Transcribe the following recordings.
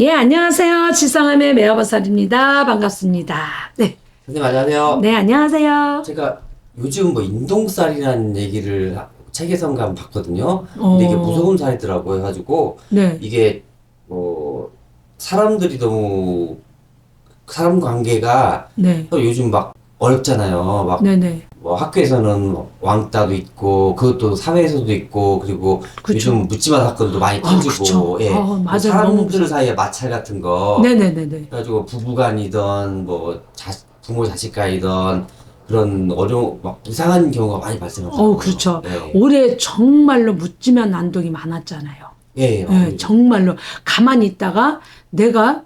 예, 안녕하세요. 칠성함의 매화버살입니다. 반갑습니다. 네. 선생님 안녕하세요. 네, 안녕하세요. 제가 요즘 뭐 인동살이라는 얘기를 책에선가 봤거든요. 어. 근데 이게 무서운 살이더라고 해가지고 네. 이게 뭐 사람들이 너무 사람 관계가 네. 또 요즘 막 어렵잖아요. 막 네네. 뭐 학교에서는 왕따도 있고 그것도 사회에서도 있고 그리고 그쵸. 요즘 묻지마 사건도 많이 아, 터지고 그쵸. 예. 아, 맞아요. 사람들 너무 사이에 마찰 같은 거 네네네네. 그래가지고 부부간이든 뭐 자, 부모 자식간이든 그런 어려운 막 이상한 경우가 많이 발생하더라고요. 어, 그렇죠. 네. 올해 정말로 묻지면 난동이 많았잖아요. 예, 예, 네, 정말로. 가만히 있다가 내가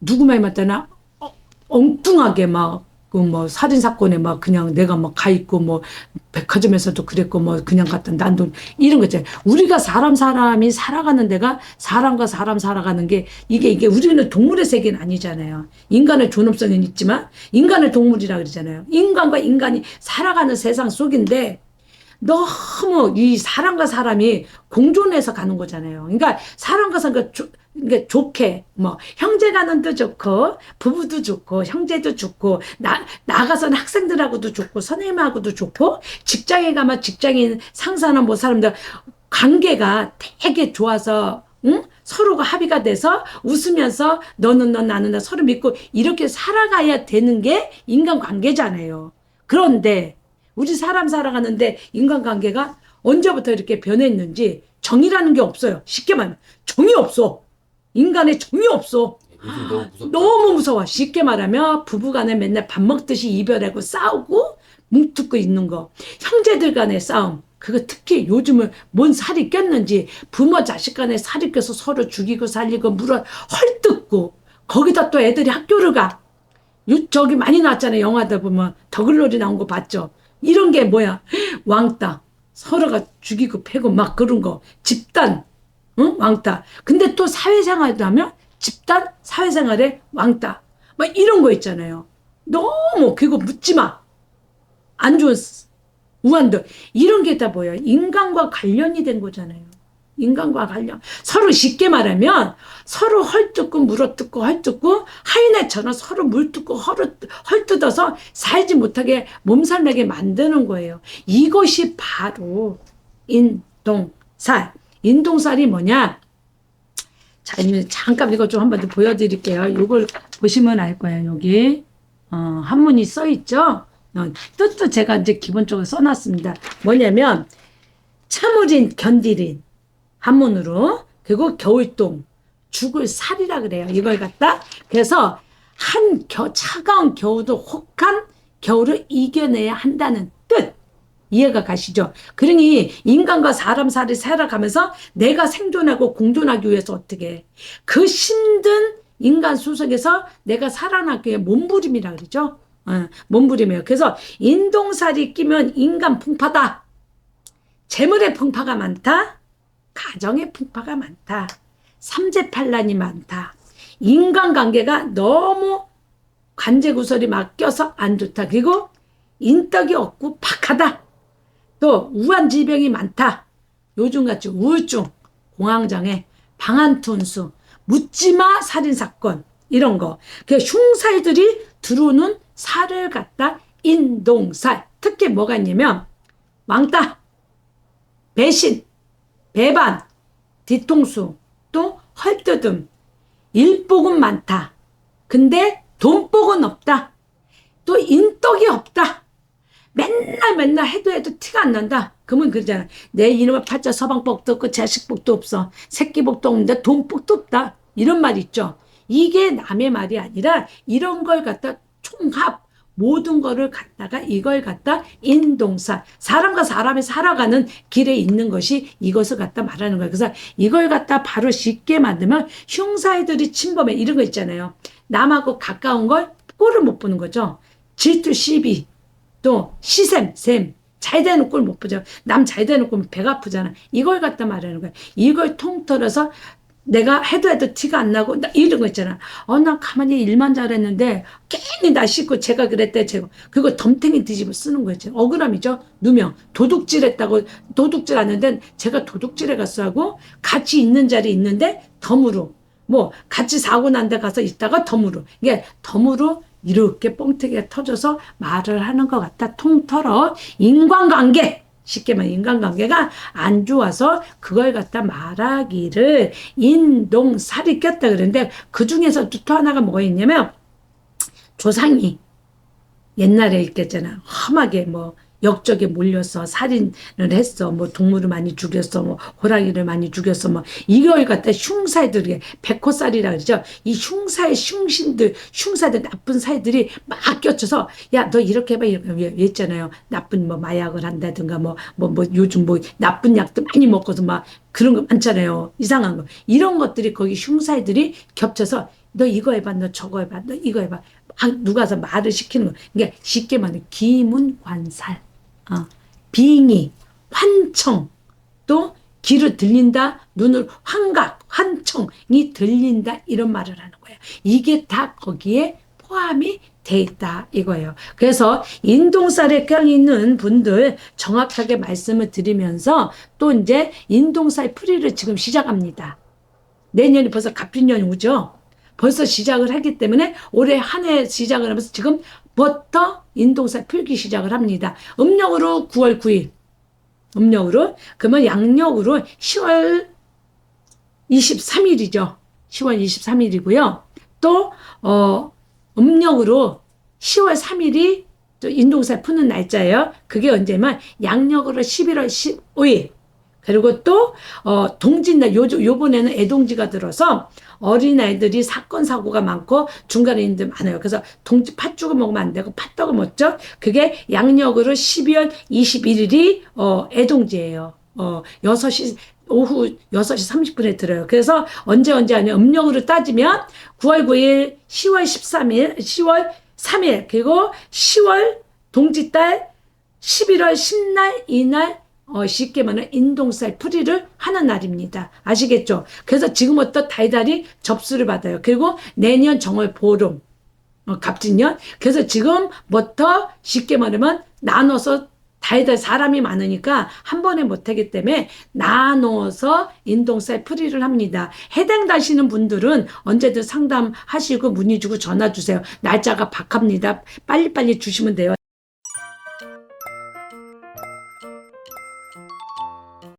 누구 말 맞다나 어, 엉뚱하게 막, 그 뭐, 살인 사건에 막 그냥 내가 막 가 있고 뭐, 백화점에서도 그랬고 뭐, 그냥 갔던 난동, 이런 거 있잖아요. 우리가 사람, 사람이 살아가는 데가 사람과 사람 살아가는 게 이게, 이게 우리는 동물의 세계는 아니잖아요. 인간의 존엄성은 있지만 인간의 동물이라 그러잖아요. 인간과 인간이 살아가는 세상 속인데 너무 이 사람과 사람이 공존해서 가는 거잖아요. 그러니까 사람과 사람과 조, 그러니까 좋게 뭐 형제간은도 좋고 부부도 좋고 형제도 좋고 나 나가서는 학생들하고도 좋고 선생님하고도 좋고 직장에 가면 직장인 상사나 뭐 사람들 관계가 되게 좋아서 응? 서로가 합의가 돼서 웃으면서 너는 너 나는 나 서로 믿고 이렇게 살아가야 되는 게 인간 관계잖아요. 그런데 우리 사람 살아가는데 인간관계가 언제부터 이렇게 변했는지 정이라는 게 없어요. 쉽게 말하면 정이 없어. 인간의 정이 없어. 요즘 너무 무섭다. 너무 무서워. 쉽게 말하면 부부간에 맨날 밥 먹듯이 이별하고 싸우고 뭉툭고 있는 거. 형제들 간의 싸움. 그거 특히 요즘은 뭔 살이 꼈는지 부모 자식 간에 살이 껴서 서로 죽이고 살리고 물어 헐뜯고 거기다 또 애들이 학교를 가. 요, 저기 많이 나왔잖아요. 영화들 보면 더글로리 나온 거 봤죠. 이런 게 뭐야? 왕따. 서로가 죽이고 패고 막 그런 거. 집단. 응? 왕따. 근데 또 사회생활도 하면 집단 사회생활에 왕따. 막 이런 거 있잖아요. 너무 그거 묻지 마. 안 좋은 스- 우한들. 이런 게 다 뭐야? 인간과 관련이 된 거잖아요. 인간과 관련. 서로 쉽게 말하면 서로 헐뜯고 물어뜯고 헐뜯고 하이네처럼 서로 물뜯고 헐, 헐뜯어서 살지 못하게 몸살나게 만드는 거예요. 이것이 바로 인동살. 인동살이 뭐냐? 자, 잠깐 이거 좀 한번 더 보여드릴게요. 이걸 보시면 알 거예요. 여기 어, 한문이 써 있죠. 어, 뜻도 제가 이제 기본적으로 써놨습니다. 뭐냐면 참으린 견디린 한문으로 그리고 겨울동 죽을 살이라 그래요. 이걸 갖다 그래서 한 겨, 차가운 겨울도 혹한 겨울을 이겨내야 한다는 뜻. 이해가 가시죠? 그러니 인간과 사람 살이 살아가면서 내가 생존하고 공존하기 위해서 어떻게 해? 그 힘든 인간 수속에서 내가 살아나기 위해 몸부림이라 그러죠? 어, 몸부림이에요. 그래서 인동살이 끼면 인간 풍파다. 재물의 풍파가 많다. 가정의 풍파가 많다. 삼재팔란이 많다. 인간관계가 너무 관제구설이 막혀서 안 좋다. 그리고 인덕이 없고 박하다. 또 우한 질병이 많다. 요즘같이 우울증, 공황장애, 방한톤수, 묻지마 살인사건 이런 거. 그 흉살들이 들어오는 살을 갖다 인동살. 특히 뭐가 있냐면 왕따, 배신, 배반, 뒤통수, 또 헐뜯음, 일복은 많다. 근데 돈복은 없다. 또 인덕이 없다. 맨날 맨날 해도 해도 안 난다. 그러면 그러잖아. 내 이놈의 팔자 서방복도 없고 자식복도 없어. 새끼복도 없는데 돈복도 없다. 이런 말 있죠. 이게 남의 말이 아니라 이런 걸 갖다 총합 모든 거를 갖다가 이걸 갖다 인동사 사람과 사람이 살아가는 길에 있는 것이 이것을 갖다 말하는 거예요. 그래서 이걸 갖다 바로 쉽게 만들면 흉사애들이 침범해 이런 거 있잖아요. 남하고 가까운 걸 꼴을 못 보는 거죠. 질투 시비 또 시샘 샘. 잘 되는 꼴 못 보죠. 남 잘 되는 꼴 배가 아프잖아. 이걸 갖다 말하는 거야. 이걸 통틀어서 내가 해도 해도 티가 안 나고 나 이런 거 있잖아. 어, 난 가만히 일만 잘했는데 괜히 나 씻고 제가 그랬대 제가 그거 덤탱이 뒤집어 쓰는 거였지. 억울함이죠. 누명 도둑질했다고 도둑질 하는데 제가 도둑질해 갔어 하고 같이 있는 자리에 있는데 덤으로 뭐 같이 사고 난 데 가서 있다가 덤으로 이게 덤으로 이렇게 뻥튀기가 터져서 말을 하는 것 같다. 통털어. 인간관계. 쉽게 말해 인간관계가 안 좋아서 그걸 갖다 말하기를 인동살이 꼈다 그러는데 그 중에서 또 하나가 뭐가 있냐면 조상이 옛날에 있겠잖아. 험하게 뭐 역적에 몰려서 살인을 했어. 뭐 동물을 많이 죽였어. 뭐 호랑이를 많이 죽였어. 뭐 이걸 갖다 흉사들이 백호살이라 그러죠. 이 흉사의 흉신들 흉사들 나쁜 사이들이 막 껴쳐서 야 너 이렇게 해봐. 이렇게 왜 했잖아요. 나쁜 뭐 마약을 한다든가 뭐뭐 뭐 요즘 뭐 나쁜 약도 많이 먹고서 막 그런 거 많잖아요. 이상한 거. 이런 것들이 거기 흉사들이 겹쳐서 너 이거 해봐. 너 저거 해봐. 너 이거 해봐. 막 누가서 말을 시키는 거. 그러니까 쉽게 말하면 기문관살 어, 빙의, 환청, 또 귀를 들린다, 눈을 환각, 환청이 들린다 이런 말을 하는 거예요. 이게 다 거기에 포함이 돼 있다 이거예요. 그래서 인동살에 껴 있는 분들 정확하게 말씀을 드리면서 또 이제 인동살 풀이를 지금 시작합니다. 내년이 벌써 갑진년이 오죠. 벌써 시작을 하기 때문에 올해 한 해 시작을 하면서 지금 부터 인동살 풀기 시작을 합니다. 음력으로 9월 9일. 음력으로. 그러면 양력으로 10월 23일이죠. 10월 23일이고요. 또, 어, 음력으로 10월 3일이 또 인동살 푸는 날짜예요. 그게 언제면 양력으로 11월 15일. 그리고 또, 어, 동짓날, 요, 요번에는 애동지가 들어서 어린 아이들이 사건, 사고가 많고 중간에 있는 데 많아요. 그래서 동지 팥죽을 먹으면 안 되고 팥떡을 먹죠. 그게 양력으로 12월 21일이, 어, 애동지예요. 어, 6시, 오후 6시 30분에 들어요. 그래서 언제 언제 하냐. 음력으로 따지면 9월 9일, 10월 13일, 10월 3일, 그리고 10월 동짓달 11월 10날, 이날 어, 쉽게 말하면 인동살 풀이를 하는 날입니다. 아시겠죠? 그래서 지금부터 달달이 접수를 받아요. 그리고 내년 정월 보름, 어, 갑진년. 그래서 지금부터 쉽게 말하면 나눠서 달달 사람이 많으니까 한 번에 못하기 때문에 나눠서 인동살 풀이를 합니다. 해당되시는 분들은 언제든 상담하시고 문의 주고 전화 주세요. 날짜가 박합니다. 빨리빨리 주시면 돼요.